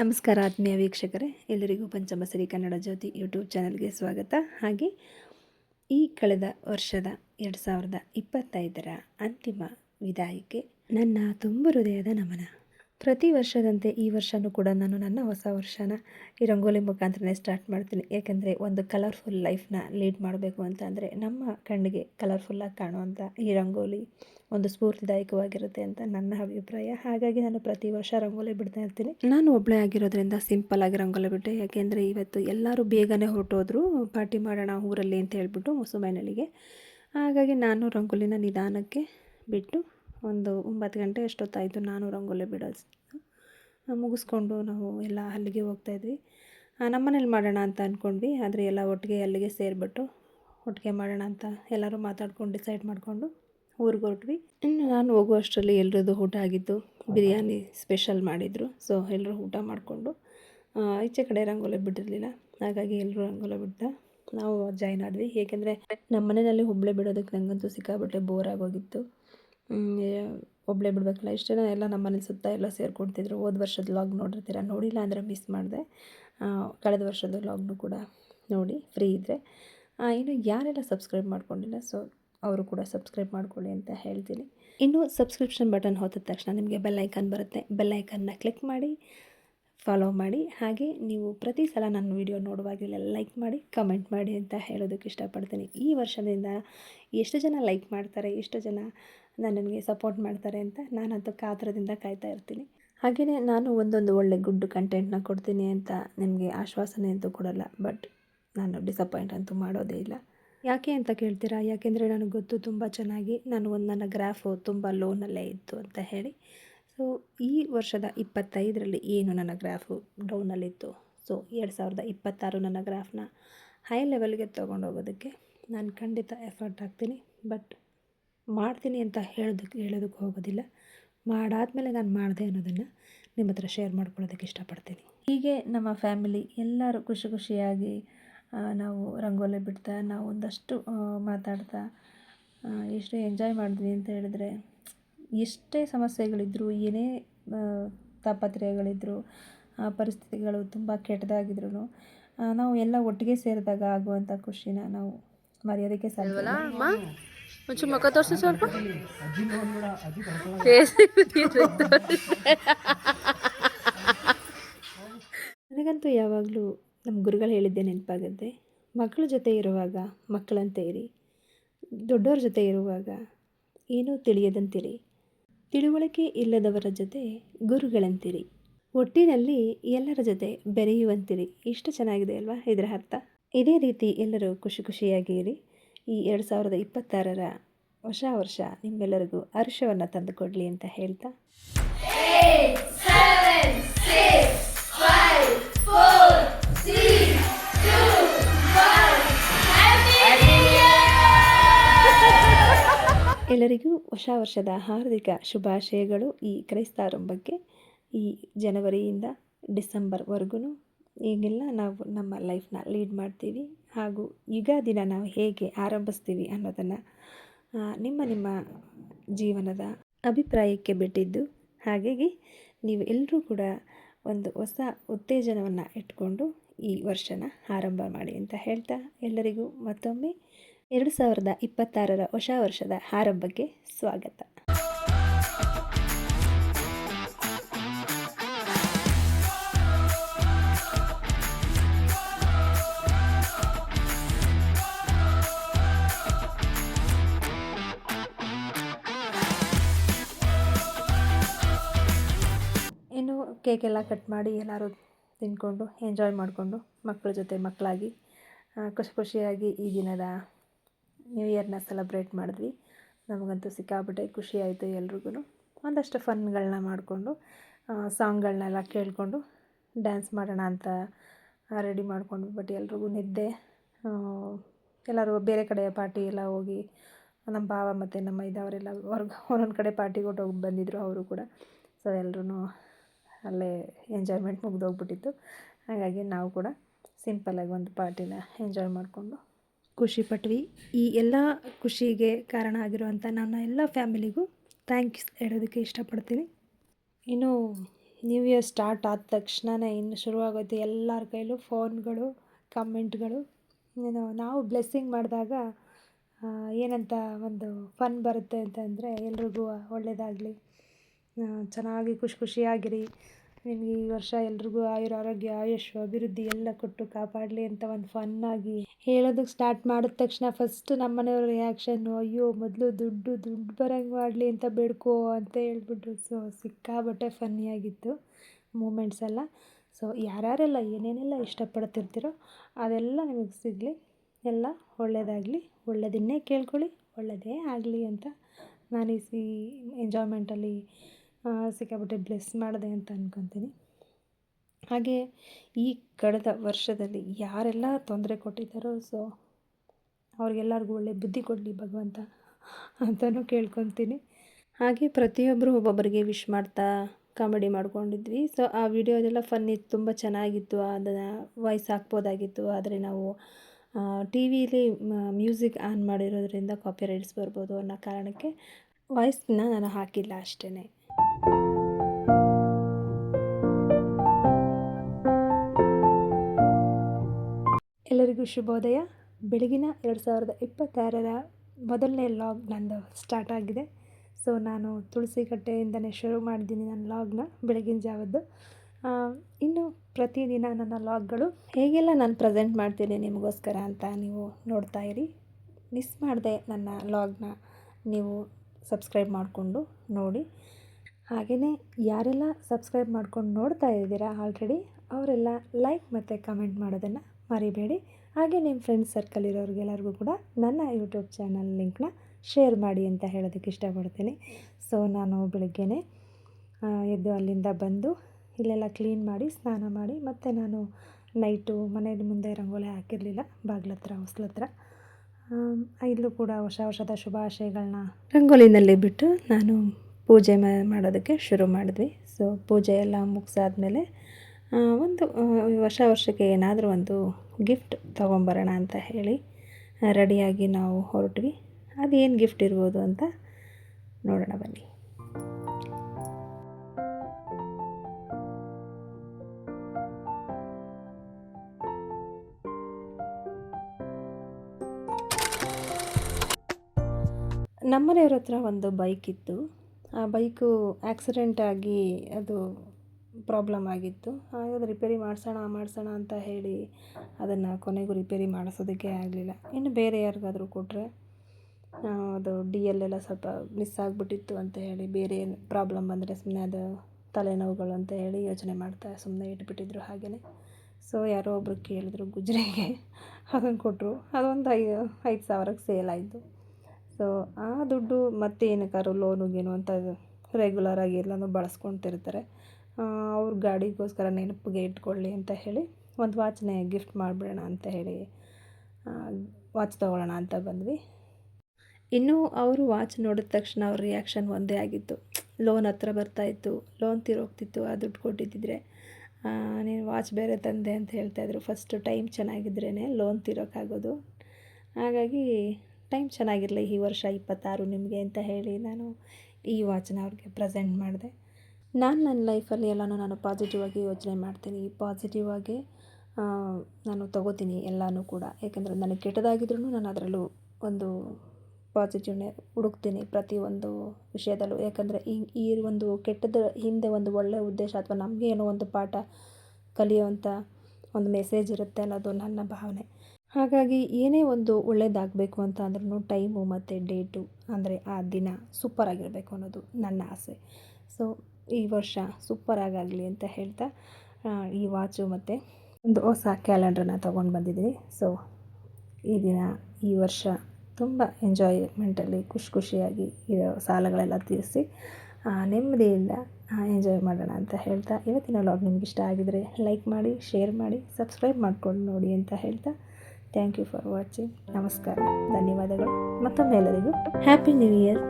ನಮಸ್ಕಾರ ಆತ್ಮೀಯ ವೀಕ್ಷಕರೇ, ಎಲ್ಲರಿಗೂ ಪಂಚಮಸರಿ ಕನ್ನಡ ಜ್ಯೋತಿ ಯೂಟ್ಯೂಬ್ ಚಾನಲ್ಗೆ ಸ್ವಾಗತ. ಹಾಗೆ ಈ ಕಳೆದ ವರ್ಷದ ಎರಡು ಸಾವಿರದ ಇಪ್ಪತ್ತೈದರ ಅಂತಿಮ ವಿದಾಯಕ್ಕೆ ನನ್ನ ತುಂಬ ಹೃದಯದ ನಮನ. ಪ್ರತಿ ವರ್ಷದಂತೆ ಈ ವರ್ಷವೂ ಕೂಡ ನಾನು ನನ್ನ ಹೊಸ ವರ್ಷನ ಈ ರಂಗೋಲಿ ಮುಖಾಂತರನೇ ಸ್ಟಾರ್ಟ್ ಮಾಡ್ತೀನಿ. ಯಾಕೆಂದರೆ ಒಂದು ಕಲರ್ಫುಲ್ ಲೈಫ್ನ ಲೀಡ್ ಮಾಡಬೇಕು ಅಂತ ಅಂದರೆ ನಮ್ಮ ಕಣ್ಣಿಗೆ ಕಲರ್ಫುಲ್ಲಾಗಿ ಕಾಣುವಂಥ ಈ ರಂಗೋಲಿ ಒಂದು ಸ್ಫೂರ್ತಿದಾಯಕವಾಗಿರುತ್ತೆ ಅಂತ ನನ್ನ ಅಭಿಪ್ರಾಯ. ಹಾಗಾಗಿ ನಾನು ಪ್ರತಿ ವರ್ಷ ರಂಗೋಲಿ ಬಿಡ್ತಾ ಇರ್ತೀನಿ. ನಾನು ಒಬ್ಬಳೇ ಆಗಿರೋದ್ರಿಂದ ಸಿಂಪಲ್ ಆಗಿ ರಂಗೋಲಿ ಬಿಟ್ಟೆ. ಯಾಕೆಂದರೆ ಇವತ್ತು ಎಲ್ಲರೂ ಬೇಗನೆ ಹೊರಟೋದ್ರು. ಪಾರ್ಟಿ ಮಾಡೋಣ ಊರಲ್ಲಿ ಅಂತ ಹೇಳ್ಬಿಟ್ಟು ಮುಸುಮೈನಳಿಗೆ ಹಾಗಾಗಿ ನಾನು ರಂಗೋಲಿನ ನಿಧಾನಕ್ಕೆ ಬಿಟ್ಟು ಒಂದು ಒಂಬತ್ತು ಗಂಟೆ ಎಷ್ಟೊತ್ತಾಯಿತು? ನಾನು ರಂಗೋಲಿ ಬಿಡೋದು. ಮುಗಿಸ್ಕೊಂಡು ನಾವು ಎಲ್ಲ ಅಲ್ಲಿಗೆ ಹೋಗ್ತಾಯಿದ್ವಿ ನಮ್ಮನೇಲಿ ಮಾಡೋಣ ಅಂತ ಅಂದ್ಕೊಂಡ್ವಿ ಆದರೆ ಎಲ್ಲ ಒಟ್ಟಿಗೆ ಅಲ್ಲಿಗೆ ಸೇರಿಬಿಟ್ಟು ಒಟ್ಟಿಗೆ ಮಾಡೋಣ ಅಂತ ಎಲ್ಲರೂ ಮಾತಾಡ್ಕೊಂಡು ಡಿಸೈಡ್ ಮಾಡಿಕೊಂಡು ಊರಿಗೆ ಹೊರಟ್ವಿ. ಇನ್ನು ನಾನು ಹೋಗುವಷ್ಟರಲ್ಲಿ ಎಲ್ಲರದ್ದು ಊಟ ಆಗಿತ್ತು ಬಿರಿಯಾನಿ ಸ್ಪೆಷಲ್ ಮಾಡಿದರು. ಸೊ ಎಲ್ಲರೂ ಊಟ ಮಾಡಿಕೊಂಡು ಈಚೆ ಕಡೆ ರಂಗೋಲಿ ಬಿಟ್ಟಿರಲಿಲ್ಲ. ಹಾಗಾಗಿ ಎಲ್ಲರೂ ರಂಗೋಲಿ ಬಿಡ್ತಾ ನಾವು ಜಾಯ್ನ್ ಆದ್ವಿ. ಏಕೆಂದರೆ ನಮ್ಮ ಮನೆಯಲ್ಲಿ ಒಬ್ಬಳೇ ಬಿಡೋದಕ್ಕೆ ನನಗಂತೂ ಸಿಕ್ಕಾಬಿಟ್ಟೆ ಬೋರ್ ಆಗೋಗಿತ್ತು. ಒಬ್ಬಳೇ ಬಿಡಬೇಕಲ್ಲ. ಇಷ್ಟು ಜನ ಎಲ್ಲ ನಮ್ಮ ಮನೇಲಿ ಸುತ್ತ ಎಲ್ಲ ಸೇರ್ಕೊಳ್ತಿದ್ರು ಹೋದ ವರ್ಷದ ಲಾಗ್ ನೋಡಿರ್ತೀರ? ನೋಡಿಲ್ಲ ಅಂದರೆ ಮಿಸ್ ಮಾಡಿದೆ. ಕಳೆದ ವರ್ಷದ ಲಾಗ್ನು ಕೂಡ ನೋಡಿ ಫ್ರೀ ಇದ್ದರೆ ಇನ್ನು ಯಾರೆಲ್ಲ ಸಬ್ಸ್ಕ್ರೈಬ್ ಮಾಡ್ಕೊಂಡಿಲ್ಲ ಸೊ ಅವರು ಕೂಡ ಸಬ್ಸ್ಕ್ರೈಬ್ ಮಾಡ್ಕೊಳ್ಳಿ ಅಂತ ಹೇಳ್ತೀನಿ. ಇನ್ನು ಸಬ್ಸ್ಕ್ರಿಪ್ಷನ್ ಬಟನ್ ಹೊತ್ತಿದ ತಕ್ಷಣ ನಿಮಗೆ ಬೆಲ್ ಐಕಾನ್ ಬರುತ್ತೆ. ಬೆಲ್ ಐಕಾನ್ನ ಕ್ಲಿಕ್ ಮಾಡಿ. ಫಾಲೋ ಮಾಡಿ. ಹಾಗೆ ನೀವು ಪ್ರತಿ ಸಲ ನನ್ನ ವಿಡಿಯೋ ನೋಡುವಾಗಲೆಲ್ಲ ಲೈಕ್ ಮಾಡಿ ಕಮೆಂಟ್ ಮಾಡಿ ಅಂತ ಹೇಳೋದಕ್ಕೆ ಇಷ್ಟಪಡ್ತೀನಿ. ಈ ವರ್ಷದಿಂದ ಎಷ್ಟು ಜನ ಲೈಕ್ ಮಾಡ್ತಾರೆ, ಎಷ್ಟು ಜನ ನನಗೆ ಸಪೋರ್ಟ್ ಮಾಡ್ತಾರೆ ಅಂತ ನಾನಂತೂ ಕಾತರದಿಂದ ಕಾಯ್ತಾ ಇರ್ತೀನಿ. ಹಾಗೆಯೇ ನಾನು ಒಂದೊಂದು ಒಳ್ಳೆ ಗುಡ್ ಕಂಟೆಂಟ್ನ ಕೊಡ್ತೀನಿ ಅಂತ ನಿಮಗೆ ಆಶ್ವಾಸನೆ ಅಂತೂ ಕೊಡಲ್ಲ ಬಟ್ ನಾನು ಡಿಸಪಾಯಿಂಟ್ ಅಂತೂ ಮಾಡೋದೇ ಇಲ್ಲ. ಯಾಕೆ ಅಂತ ಕೇಳ್ತೀರಾ? ಯಾಕೆಂದರೆ ನನಗೆ ಗೊತ್ತು ತುಂಬ ಚೆನ್ನಾಗಿ, ನಾನು ಒಂದು ನನ್ನ ಗ್ರಾಫು ತುಂಬ ಲೋನಲ್ಲೇ ಇತ್ತು ಅಂತ ಹೇಳಿ. ಸೊ, ಈ ವರ್ಷದ ಇಪ್ಪತ್ತೈದರಲ್ಲಿ ಏನು ನನ್ನ ಗ್ರಾಫು ಡೌನಲ್ಲಿತ್ತು ಸೊ, ಎರಡು ಸಾವಿರದ ಇಪ್ಪತ್ತಾರು ನನ್ನ ಗ್ರಾಫ್ನ ಹೈ ಲೆವೆಲ್ಗೆ ತೊಗೊಂಡೋಗೋದಕ್ಕೆ ನಾನು ಖಂಡಿತ ಎಫರ್ಟ್ ಹಾಕ್ತೀನಿ. ಬಟ್ ಮಾಡ್ತೀನಿ ಅಂತ ಹೇಳೋದಕ್ಕೆ ಹೇಳೋದಕ್ಕೆ ಹೋಗೋದಿಲ್ಲ. ಮಾಡಾದಮೇಲೆ ನಾನು ಮಾಡಿದೆ ಅನ್ನೋದನ್ನು ನಿಮ್ಮ ಹತ್ರ ಶೇರ್ ಮಾಡ್ಕೊಳ್ಳೋದಕ್ಕೆ ಇಷ್ಟಪಡ್ತೀನಿ. ಹೀಗೆ ನಮ್ಮ ಫ್ಯಾಮಿಲಿ ಎಲ್ಲರೂ ಖುಷಿ ಖುಷಿಯಾಗಿ ನಾವು ರಂಗೋಲಿ ಬಿಡ್ತಾ ನಾವು ಒಂದಷ್ಟು ಮಾತಾಡ್ತಾ ಎಷ್ಟು ಎಂಜಾಯ್ ಮಾಡಿದ್ವಿ ಅಂತ ಹೇಳಿದ್ರೆ ಎಷ್ಟೇ ಸಮಸ್ಯೆಗಳಿದ್ದರೂ ಏನೇ ಆ ಪರಿಸ್ಥಿತಿಗಳು ತುಂಬ ಕೆಟ್ಟದಾಗಿದ್ರು ನಾವು ಎಲ್ಲ ಒಟ್ಟಿಗೆ ಸೇರಿದಾಗ ಆಗುವಂಥ ಖುಷಿನ ನಾವು ಮರೆಯೋದಕ್ಕೆ ಸಾಧ್ಯವಲ್ಲ ಒಂಚೂರು ಮುಖ ತೋರಿಸಿ ಸ್ವಲ್ಪ. ನನಗಂತೂ ಯಾವಾಗಲೂ ನಮ್ಮ ಗುರುಗಳು ಹೇಳಿದ್ದೆ ನೆನಪಾಗುತ್ತೆ. ಮಕ್ಕಳ ಜೊತೆ ಇರುವಾಗ ಮಕ್ಕಳಂತೆ ಇರಿ ದೊಡ್ಡವ್ರ ಜೊತೆ ಇರುವಾಗ ಏನೂ ತಿಳಿಯದಂತಿರಿ. ತಿಳುವಳಿಕೆ ಇಲ್ಲದವರ ಜೊತೆ ಗುರುಗಳಂತಿರಿ. ಒಟ್ಟಿನಲ್ಲಿ ಎಲ್ಲರ ಜೊತೆ ಬೆರೆಯುವಂತಿರಿ. ಇಷ್ಟು ಚೆನ್ನಾಗಿದೆ ಅಲ್ವಾ ಇದರ ಅರ್ಥ? ಇದೇ ರೀತಿ ಎಲ್ಲರೂ ಖುಷಿ ಖುಷಿಯಾಗಿ ಇರಿ ಈ ಎರಡು ಸಾವಿರದ ಇಪ್ಪತ್ತಾರರ ಹೊಸ ವರ್ಷ ನಿಮ್ಮೆಲ್ಲರಿಗೂ ಹರ್ಷವನ್ನು ತಂದುಕೊಡಲಿ ಅಂತ ಹೇಳ್ತಾ. ಎಲ್ಲರಿಗೂ ಹೊಸ ವರ್ಷದ ಹಾರ್ದಿಕ ಶುಭಾಶಯಗಳು ಈ ಕ್ರೈಸ್ತಾರಂಭಕ್ಕೆ. ಈ ಜನವರಿಯಿಂದ ಡಿಸೆಂಬರ್ವರೆಗೂ ಈಗೆಲ್ಲ ನಾವು ನಮ್ಮ ಲೈಫ್ನ ಲೀಡ್ ಮಾಡ್ತೀವಿ ಹಾಗೂ ಯುಗಾದಿನ ನಾವು ಹೇಗೆ ಆರಂಭಿಸ್ತೀವಿ ಅನ್ನೋದನ್ನು ನಿಮ್ಮ ನಿಮ್ಮ ಜೀವನದ ಅಭಿಪ್ರಾಯಕ್ಕೆ ಬಿಟ್ಟಿದ್ದು. ಹಾಗಾಗಿ ನೀವು ಎಲ್ಲರೂ ಕೂಡ ಒಂದು ಹೊಸ ಉತ್ತೇಜನವನ್ನು ಇಟ್ಕೊಂಡು ಈ ವರ್ಷನ ಆರಂಭ ಮಾಡಿ ಅಂತ ಹೇಳ್ತಾ ಎಲ್ಲರಿಗೂ ಮತ್ತೊಮ್ಮೆ ಎರಡು ಸಾವಿರದ ಇಪ್ಪತ್ತಾರರ ಹೊಸ ವರ್ಷದ ಆರಂಭಕ್ಕೆ ಸ್ವಾಗತ. ಇನ್ನು ಕೇಕೆಲ್ಲ ಕಟ್ ಮಾಡಿ ಎಲ್ಲರೂ ತಿಂದ್ಕೊಂಡು ಎಂಜಾಯ್ ಮಾಡಿಕೊಂಡು ಮಕ್ಕಳ ಜೊತೆ ಮಕ್ಕಳಾಗಿ ಖುಷಿ ಖುಷಿಯಾಗಿ ಈ ದಿನದ ನ್ಯೂ ಇಯರ್ನ ಸೆಲೆಬ್ರೇಟ್ ಮಾಡಿದ್ವಿ. ನಮಗಂತೂ ಸಿಕ್ಕಾಬಿಟ್ಟೆ ಖುಷಿ ಆಯಿತು ಎಲ್ರಿಗೂ ಒಂದಷ್ಟು ಫನ್ಗಳನ್ನ ಮಾಡಿಕೊಂಡು ಸಾಂಗ್ಗಳನ್ನೆಲ್ಲ ಕೇಳಿಕೊಂಡು ಡ್ಯಾನ್ಸ್ ಮಾಡೋಣ ಅಂತ ರೆಡಿ ಮಾಡಿಕೊಂಡ್ವಿ ಬಟ್ ಎಲ್ರಿಗೂ ನಿದ್ದೆ ಎಲ್ಲರೂ ಬೇರೆ ಕಡೆ ಪಾರ್ಟಿ ಎಲ್ಲ ಹೋಗಿ ನಮ್ಮ ಭಾವ ಮತ್ತು ನಮ್ಮ ಇದವರೆಲ್ಲ ಹೊರ್ಗೆ, ಒಂದೊಂದು ಕಡೆ ಪಾರ್ಟಿಗೆ ಹೊಟ್ಟೋಗಿ ಬಂದಿದ್ದರು ಅವರು ಕೂಡ. ಸೊ ಎಲ್ಲರೂ ಅಲ್ಲೇ ಎಂಜಾಯ್ಮೆಂಟ್ ಮುಗಿದೋಗ್ಬಿಟ್ಟಿತ್ತು. ಹಾಗಾಗಿ ನಾವು ಕೂಡ ಸಿಂಪಲ್ಲಾಗಿ ಒಂದು ಪಾರ್ಟಿನ ಎಂಜಾಯ್ ಮಾಡಿಕೊಂಡು ಖುಷಿ ಪಟ್ವಿ. ಈ ಎಲ್ಲ ಖುಷಿಗೆ ಕಾರಣ ಆಗಿರುವಂಥ ನನ್ನ ಎಲ್ಲ ಫ್ಯಾಮಿಲಿಗೂ ಥ್ಯಾಂಕ್ಸ್ ಹೇಳೋದಕ್ಕೆ ಇಷ್ಟಪಡ್ತೀನಿ. ಇನ್ನು ನ್ಯೂ ಇಯರ್ ಸ್ಟಾರ್ಟ್ ಆದ ತಕ್ಷಣವೇ ಇನ್ನು ಶುರುವಾಗೋಯ್ತು ಎಲ್ಲರ ಕೈಲೂ ಫೋನ್ಗಳು, ಕಮೆಂಟ್ಗಳು. ಏನು, ನಾವು ಬ್ಲೆಸ್ಸಿಂಗ್ ಮಾಡಿದಾಗ ಏನಂತ ಒಂದು ಫನ್ ಬರುತ್ತೆ ಅಂತಂದರೆ ಎಲ್ರಿಗೂ ಒಳ್ಳೆಯದಾಗಲಿ ಚೆನ್ನಾಗಿ ಖುಷಿ ಖುಷಿಯಾಗಿರಿ. ನಿಮಗೆ ಈ ವರ್ಷ ಎಲ್ರಿಗೂ ಆಯುರ ಆರೋಗ್ಯ ಆಯುಷ್ ಅಭಿವೃದ್ಧಿ ಎಲ್ಲ ಕೊಟ್ಟು ಕಾಪಾಡಲಿ ಅಂತ ಒಂದು ಫನ್ನಾಗಿ ಹೇಳೋದಕ್ಕೆ ಸ್ಟಾರ್ಟ್ ಮಾಡಿದ ತಕ್ಷಣ ಫಸ್ಟ್ ನಮ್ಮ ಮನೆಯವ್ರ ರಿಯಾಕ್ಷನ್ನು ಅಯ್ಯೋ, ಮೊದಲು ದುಡ್ಡು ದುಡ್ಡು ಬರಂಗೆ ಮಾಡಲಿ ಅಂತ ಬೇಡ್ಕೋ ಅಂತ ಹೇಳ್ಬಿಟ್ಟು ಸೊ ಸಿಕ್ಕಾಬಟ್ಟೆ ಫನ್ನಿಯಾಗಿತ್ತು ಮೂಮೆಂಟ್ಸ್ ಎಲ್ಲ. ಸೊ ಯಾರ್ಯಾರೆಲ್ಲ ಏನೇನೆಲ್ಲ ಇಷ್ಟಪಡ್ತಿರ್ತೀರೋ ಅದೆಲ್ಲ ನಿಮಗೆ ಸಿಗಲಿ. ಎಲ್ಲ ಒಳ್ಳೆಯದಾಗಲಿ ಒಳ್ಳೆಯದನ್ನೇ ಕೇಳ್ಕೊಳ್ಳಿ ಒಳ್ಳೆಯದೇ ಆಗಲಿ ಅಂತ ನಾನು ಈ ಸಿ ಎಂಜಾಯ್ಮೆಂಟಲ್ಲಿ ಸಿಕ್ಕಾಪಟ್ಟೆ ಬ್ಲೆಸ್ ಮಾಡಿದೆ ಅಂತ ಅಂದ್ಕೊತೀನಿ ಹಾಗೆ ಈ ಕಳೆದ ವರ್ಷದಲ್ಲಿ ಯಾರೆಲ್ಲ ತೊಂದರೆ ಕೊಟ್ಟಿದ್ದಾರೋ ಸೊ ಅವ್ರಿಗೆಲ್ಲರಿಗೂ ಒಳ್ಳೆ ಬುದ್ಧಿ ಕೊಡಲಿ ಭಗವಂತ ಅಂತಲೂ ಕೇಳ್ಕೊತೀನಿ. ಹಾಗೆ ಪ್ರತಿಯೊಬ್ಬರು ಒಬ್ಬೊಬ್ಬರಿಗೆ ವಿಶ್ ಮಾಡ್ತಾ ಕಾಮಿಡಿ ಮಾಡ್ಕೊಂಡಿದ್ವಿ. ಸೊ ಆ ವಿಡಿಯೋದೆಲ್ಲ ಫನ್ನಿ ತುಂಬ ಚೆನ್ನಾಗಿತ್ತು. ಅದನ್ನು ವಾಯ್ಸ್ ಹಾಕ್ಬೋದಾಗಿತ್ತು. ಆದರೆ ನಾವು ಟಿ ವಿಲಿ ಮ್ಯೂಸಿಕ್ ಆನ್ ಮಾಡಿರೋದ್ರಿಂದ ಕಾಪಿ ರೈಟ್ಸ್ ಬರ್ಬೋದು ಅನ್ನೋ ಕಾರಣಕ್ಕೆ ವಾಯ್ಸ್ನ ನಾನು ಹಾಕಿಲ್ಲ ಅಷ್ಟೇ ಎಲ್ಲರಿಗೂ ಶುಭೋದಯ. ಬೆಳಗಿನ ಎರಡು ಸಾವಿರದ ಇಪ್ಪತ್ತಾರರ ಮೊದಲನೇ ಲಾಗ್ ನಂದು ಸ್ಟಾರ್ಟ್ ಆಗಿದೆ. ಸೊ, ನಾನು ತುಳಸಿ ಕಟ್ಟೆಯಿಂದನೇ ಶುರು ಮಾಡಿದ್ದೀನಿ ನನ್ನ ಲಾಗ್ನ, ಬೆಳಗಿನ ಜಾವದ್ದು. ಇನ್ನು ಪ್ರತಿದಿನ ನನ್ನ ಲಾಗ್ಗಳು ಹೇಗೆಲ್ಲ ನಾನು ಪ್ರೆಸೆಂಟ್ ಮಾಡ್ತೀನಿ ನಿಮಗೋಸ್ಕರ ಅಂತ ನೀವು ನೋಡ್ತಾ ಇರಿ. ಮಿಸ್ ಮಾಡದೆ ನನ್ನ ಲಾಗ್ನ ನೀವು ಸಬ್ಸ್ಕ್ರೈಬ್ ಮಾಡಿಕೊಂಡು ನೋಡಿ. ಹಾಗೆಯೇ ಯಾರೆಲ್ಲ ಸಬ್ಸ್ಕ್ರೈಬ್ ಮಾಡ್ಕೊಂಡು ನೋಡ್ತಾ ಇದ್ದೀರಾ ಆಲ್ರೆಡಿ, ಅವರೆಲ್ಲ ಲೈಕ್ ಮತ್ತು ಕಮೆಂಟ್ ಮಾಡೋದನ್ನು ಮರಿಬೇಡಿ. ಹಾಗೆ ನಿಮ್ಮ ಫ್ರೆಂಡ್ಸ್ ಸರ್ಕಲ್ ಇರೋರಿಗೆಲ್ಲರಿಗೂ ಕೂಡ ನನ್ನ ಯೂಟ್ಯೂಬ್ ಚಾನಲ್ ಲಿಂಕ್ನ ಶೇರ್ ಮಾಡಿ ಅಂತ ಹೇಳೋದಕ್ಕೆ ಇಷ್ಟಪಡ್ತೀನಿ. ಸೊ ನಾನು ಬೆಳಗ್ಗೆನೇ ಎದ್ದು ಅಲ್ಲಿಂದ ಬಂದು ಇಲ್ಲೆಲ್ಲ ಕ್ಲೀನ್ ಮಾಡಿ, ಸ್ನಾನ ಮಾಡಿ, ಮತ್ತು ನಾನು ನೈಟು ಮನೆ ಮುಂದೆ ರಂಗೋಲಿ ಹಾಕಿರಲಿಲ್ಲ ಬಾಗ್ಲತ್ರ ಹತ್ರ, ಹೊಸ್ಲ ಹತ್ರ. ಇಲ್ಲೂ ಕೂಡ ಹೊಸ ವರ್ಷದ ಶುಭಾಶಯಗಳನ್ನ ರಂಗೋಲಿನಲ್ಲಿ ಬಿಟ್ಟು ನಾನು ಪೂಜೆ ಮಾಡೋದಕ್ಕೆ ಶುರು ಮಾಡಿದ್ವಿ. ಸೊ ಪೂಜೆ ಎಲ್ಲ ಮುಗಿಸಾದ್ಮೇಲೆ ಒಂದು ವರ್ಷ ವರ್ಷಕ್ಕೆ ಏನಾದರೂ ಒಂದು ಗಿಫ್ಟ್ ತೊಗೊಂಬರೋಣ ಅಂತ ಹೇಳಿ ರೆಡಿಯಾಗಿ ನಾವು ಹೊರಟ್ವಿ. ಅದೇನು ಗಿಫ್ಟ್ ಇರ್ಬೋದು ಅಂತ ನೋಡೋಣ ಬನ್ನಿ. ನಮ್ಮನೆಯವ್ರ ಹತ್ರ ಒಂದು ಬೈಕ್ ಇತ್ತು. ಆ ಬೈಕು ಆಕ್ಸಿಡೆಂಟ್ ಆಗಿ ಅದು ಪ್ರಾಬ್ಲಮ್ ಆಗಿತ್ತು. ಹಾಗಾದ್ರೆ ರಿಪೇರಿ ಮಾಡಿಸೋಣ ಮಾಡಿಸೋಣ ಅಂತ ಹೇಳಿ ಅದನ್ನು ಕೊನೆಗೂ ರಿಪೇರಿ ಮಾಡಿಸೋದಕ್ಕೆ ಆಗಲಿಲ್ಲ. ಇನ್ನು ಬೇರೆ ಯಾರಿಗಾದರೂ ಕೊಟ್ಟರೆ ಅದು ಡಿ ಎಲ್ ಎಲ್ಲ ಸ್ವಲ್ಪ ಮಿಸ್ ಆಗಿಬಿಟ್ಟಿತ್ತು ಅಂತ ಹೇಳಿ, ಬೇರೆ ಏನು ಪ್ರಾಬ್ಲಮ್ ಬಂದರೆ ಸುಮ್ಮನೆ ಅದು ತಲೆನೋವುಗಳು ಅಂತ ಹೇಳಿ ಯೋಚನೆ ಮಾಡ್ತಾ ಸುಮ್ಮನೆ ಇಟ್ಬಿಟ್ಟಿದ್ರು ಹಾಗೆಯೇ ಸೊ ಯಾರೋ ಒಬ್ಬರು ಕೇಳಿದ್ರು ಗುಜ್ರಿಗೆ, ಅದನ್ನು ಕೊಟ್ಟರು ಅದೊಂದು ಐ, ಐದು ಸಾವಿರಕ್ಕೆ ಸೇಲ್ ಆಯಿತು. ಸೊ ಆ ದುಡ್ಡು ಮತ್ತೆ ಏನಕ್ಕಾದ್ರು ಲೋನು ಗೀನು ಅಂತ ರೆಗ್ಯುಲರಾಗಿ ಎಲ್ಲನೂ ಬಳಸ್ಕೊತಿರ್ತಾರೆ. ಅವ್ರ ಗಾಡಿಗೋಸ್ಕರ ನೆನಪಿಗೆ ಇಟ್ಕೊಳ್ಳಿ ಅಂತ ಹೇಳಿ ಒಂದು ವಾಚ್ನೇ ಗಿಫ್ಟ್ ಮಾಡಿಬಿಡೋಣ ಅಂತ ಹೇಳಿ ವಾಚ್ ತೊಗೊಳ್ಳೋಣ ಅಂತ ಬಂದ್ವಿ. ಇನ್ನೂ ಅವರು ವಾಚ್ ನೋಡಿದ ತಕ್ಷಣ ಅವ್ರ ರಿಯಾಕ್ಷನ್ ಒಂದೇ ಆಗಿತ್ತು. ಲೋನ್ ಹತ್ರ ಬರ್ತಾಯಿತ್ತು ಲೋನ್ ತಿರೋಗ್ತಿತ್ತು, ಆ ದುಡ್ಡು ಕೊಟ್ಟಿದ್ದಿದ್ರೆ. ನೀನು ವಾಚ್ ಬೇರೆ ತಂದೆ ಅಂತ ಹೇಳ್ತಾಯಿದ್ರು ಫಸ್ಟು ಟೈಮ್ ಚೆನ್ನಾಗಿದ್ರೇ ಲೋನ್ ತಿರೋಕ್ಕಾಗೋದು. ಹಾಗಾಗಿ ಟೈಮ್ ಚೆನ್ನಾಗಿರಲಿ ಈ ವರ್ಷ ಇಪ್ಪತ್ತಾರು ನಿಮಗೆ ಅಂತ ಹೇಳಿ ನಾನು ಈ ವಾಚನ್ನ ಅವ್ರಿಗೆ ಪ್ರೆಸೆಂಟ್ ಮಾಡಿದೆ. ನಾನು ನನ್ನ ಲೈಫಲ್ಲಿ ಎಲ್ಲನೂ ನಾನು ಪಾಸಿಟಿವ್ ಆಗಿ ಯೋಚನೆ ಮಾಡ್ತೀನಿ. ಪಾಸಿಟಿವ್ ಆಗಿ ನಾನು ತಗೋತೀನಿ ಎಲ್ಲನೂ ಕೂಡ. ಯಾಕೆಂದರೆ ನನಗೆ ಕೆಟ್ಟದಾಗಿದ್ರೂ ನಾನು ಅದರಲ್ಲೂ ಒಂದು ಪಾಸಿಟಿವ್ನೇ ಹುಡುಕ್ತೀನಿ ಪ್ರತಿಯೊಂದು ವಿಷಯದಲ್ಲೂ. ಯಾಕಂದರೆ ಈ ಈ ಒಂದು ಕೆಟ್ಟದ ಹಿಂದೆ ಒಂದು ಒಳ್ಳೆಯ ಉದ್ದೇಶ ಅಥವಾ ನಮಗೆ ಏನೋ ಒಂದು ಪಾಠ ಕಲಿಯುವಂಥ ಒಂದು ಮೆಸೇಜ್ ಇರುತ್ತೆ ಅನ್ನೋದು ನನ್ನ ಭಾವನೆ. ಹಾಗಾಗಿ ಏನೇ ಒಂದು ಒಳ್ಳೆಯದಾಗಬೇಕು ಅಂತ ಅಂದ್ರೂ ಟೈಮು ಮತ್ತು ಡೇಟು ಅಂದರೆ ಆ ದಿನ ಸೂಪರಾಗಿರಬೇಕು ಅನ್ನೋದು ನನ್ನ ಆಸೆ. ಸೊ ಈ ವರ್ಷ ಸೂಪರಾಗಲಿ ಅಂತ ಹೇಳ್ತಾ ಈ ವಾಚು ಮತ್ತು ಒಂದು ಹೊಸ ಕ್ಯಾಲೆಂಡ್ರನ್ನ ತೊಗೊಂಡು ಬಂದಿದ್ದೀನಿ. ಸೊ ಈ ದಿನ, ಈ ವರ್ಷ ತುಂಬ ಎಂಜಾಯ್ಮೆಂಟಲ್ಲಿ ಖುಷಿ ಖುಷಿಯಾಗಿ ಇರೋ ಸಾಲಗಳೆಲ್ಲ ತೀರಿಸಿ ನೆಮ್ಮದಿಯಿಂದ ಎಂಜಾಯ್ ಮಾಡೋಣ ಅಂತ ಹೇಳ್ತಾ, ಇವತ್ತಿನ ಲಾಗ್ ನಿಮ್ಗೆ ಇಷ್ಟ ಆಗಿದರೆ ಲೈಕ್ ಮಾಡಿ ಶೇರ್ ಮಾಡಿ ಸಬ್ಸ್ಕ್ರೈಬ್ ಮಾಡ್ಕೊಂಡು ನೋಡಿ ಅಂತ ಹೇಳ್ತಾ ಥ್ಯಾಂಕ್ ಯು ಫಾರ್ ವಾಚಿಂಗ್ ನಮಸ್ಕಾರ, ಧನ್ಯವಾದಗಳು. ಮತ್ತೊಮ್ಮೆ ಎಲ್ಲರಿಗೂ ಹ್ಯಾಪಿ ನ್ಯೂ ಇಯರ್